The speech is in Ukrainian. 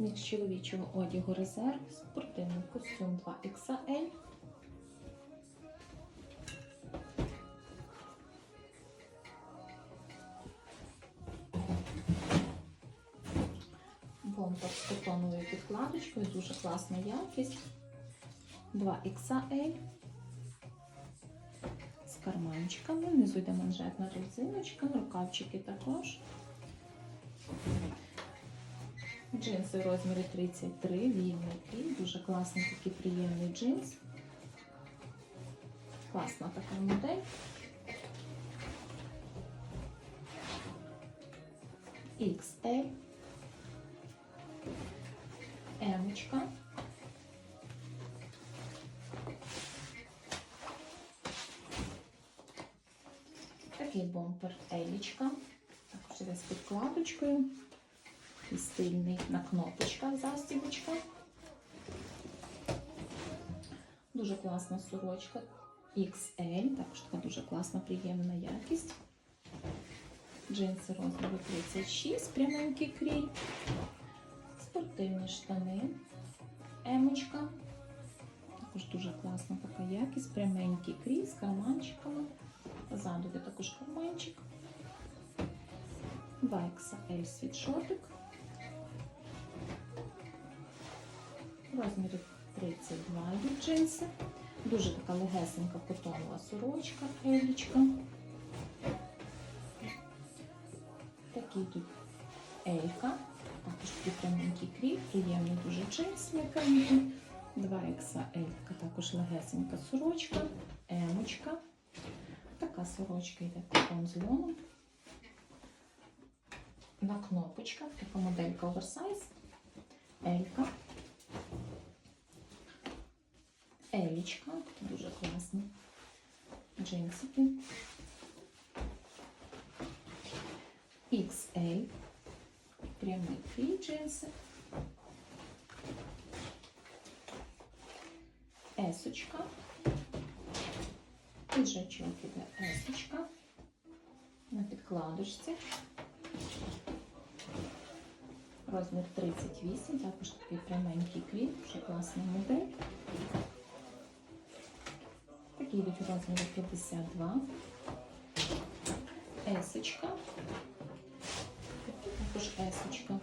Мікс чоловічого одягу резерв, спортивний костюм 2XL. Бомбер з котоновою підкладочкою, дуже класна якість. 2XL з карманчиками, внизу йде манжетна резиночка, рукавчики також. Джинси в розмірі 33, вільний крій, дуже класний такий приємний джинс. Класна така модель. XL. Емочка. Такий бомпер Елічка. Також іде з підкладочкою. Стильний на кнопочках застібочка. Дуже класна сорочка. XL, також така дуже класна, приємна якість. Джинси розміру 36, пряменький крій. Спортивні штани. Емочка. Також дуже класна така якість, пряменький крій з карманчиками. Ззаду також карманчик. 2XL світшотик. В розмірі 32 є джинси. Дуже така легесенька котонова сорочка, елічка. Такий тут елька. Також пряменький крій, приємний дуже джинс м'якенький. 2XL, також легесенька сорочка, емочка. Така сорочка йде таким з льоном. На кнопочках, така моделька оверсайз, елька. Елічка, дуже класні джинсики. XL, прямий крій джинси. Есочка. Піджачок іде есочка на підкладочці. Розмір 38, також такий пряменький крій, вже класна модель. Такі йдуть у розмірі 52. Есочка. Також есочка.